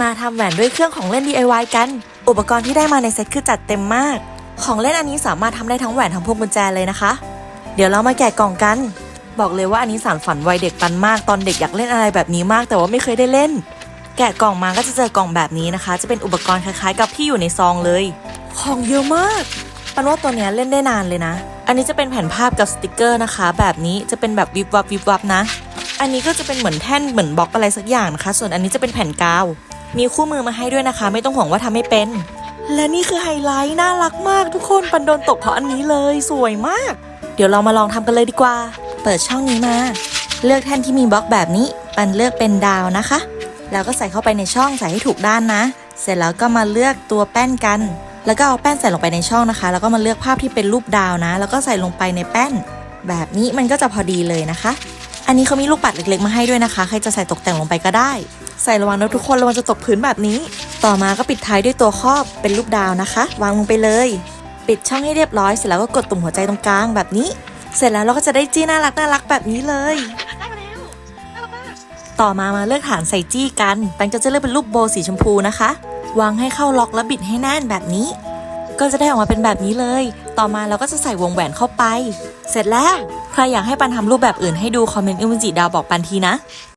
มาทำแหวนด้วยเครื่องของเล่น DIY กัน อุปกรณ์ที่ได้มาในเซ็ตคือจัดเต็มมาก ของเล่นอันนี้สามารถทำได้ทั้งแหวนทั้งพวงกุญแจเลยนะคะ เดี๋ยวเรามาแกะกล่องกัน บอกเลยว่าอันนี้สารฝันวัยเด็กปันมาก ตอนเด็กอยากเล่นอะไรแบบนี้มาก แต่ว่าไม่เคยได้เล่น แกะกล่องมาก็จะเจอกล่องแบบนี้นะคะ จะเป็นอุปกรณ์คล้ายๆ กับที่อยู่ในซองเลย ของเยอะมากปันว่าตัวเนี้ยเล่นได้นานเลยนะ อันนี้จะเป็นแผ่นภาพกับสติกเกอร์นะคะ แบบนี้จะเป็นแบบวิบวับวิบวับนะ อันนี้ก็จะเป็นเหมือนแท่นเหมือนบล็อกอะไรสักอย่างนะคะ ส่วนอันนี้จะเป็นแผ่นกาว มีคู่มือมาให้ด้วยนะคะ ไม่ต้องห่วงว่าทำไม่เป็น และนี่คือไฮไลท์น่ารักมากทุกคนปันโดนตกเพราะอันนี้เลยสวยมาก เดี๋ยวเรามาลองทำกันเลยดีกว่า เปิดช่องนี้มา เลือกแท่นที่มีบล็อกแบบนี้ ปันเลือกเป็นดาวนะคะ แล้วก็ใส่เข้าไปในช่องใส่ให้ถูกด้านนะ เสร็จแล้วก็มาเลือกตัวแป้นกัน แล้วก็เอาแป้นใส่ลงไปในช่องนะคะ แล้วก็มาเลือกภาพที่เป็นรูปดาวนะ แล้วก็ใส่ลงไปในแป้น แบบนี้มันก็จะพอดีเลยนะคะอันนี้เขามีลูกปัดเล็กๆ มาให้ด้วยนะคะ ใครจะใส่ตกแต่งลงไปก็ได้ ใส่ระวังนะทุกคนระวังจะตกพื้นแบบนี้ ต่อมาก็ปิดท้ายด้วยตัวครอบเป็นรูปดาวนะคะ วางลงไปเลย ปิดช่องให้เรียบร้อยเสร็จแล้วก็กดตุ่มหัวใจตรงกลางแบบนี้ เสร็จแล้วเราก็จะได้จี้น่ารักน่ารักแบบนี้เลยได้แล้วน่ารักมากต่อมามาเลือกฐานใส่จี้กันแปงก็จะเลือกเป็นรูปโบสีชมพูนะคะ วางให้เข้าล็อกและบิดให้แน่นแบบนี้ ก็จะได้ออกมาเป็นแบบนี้เลย ต่อมาเราก็จะใส่วงแหวนเข้าไป เสร็จแล้ว ใครอยากให้ปันทำรูปแบบอื่นให้ดูคอมเมนต์อิมจิดาวบอกปันทีนะ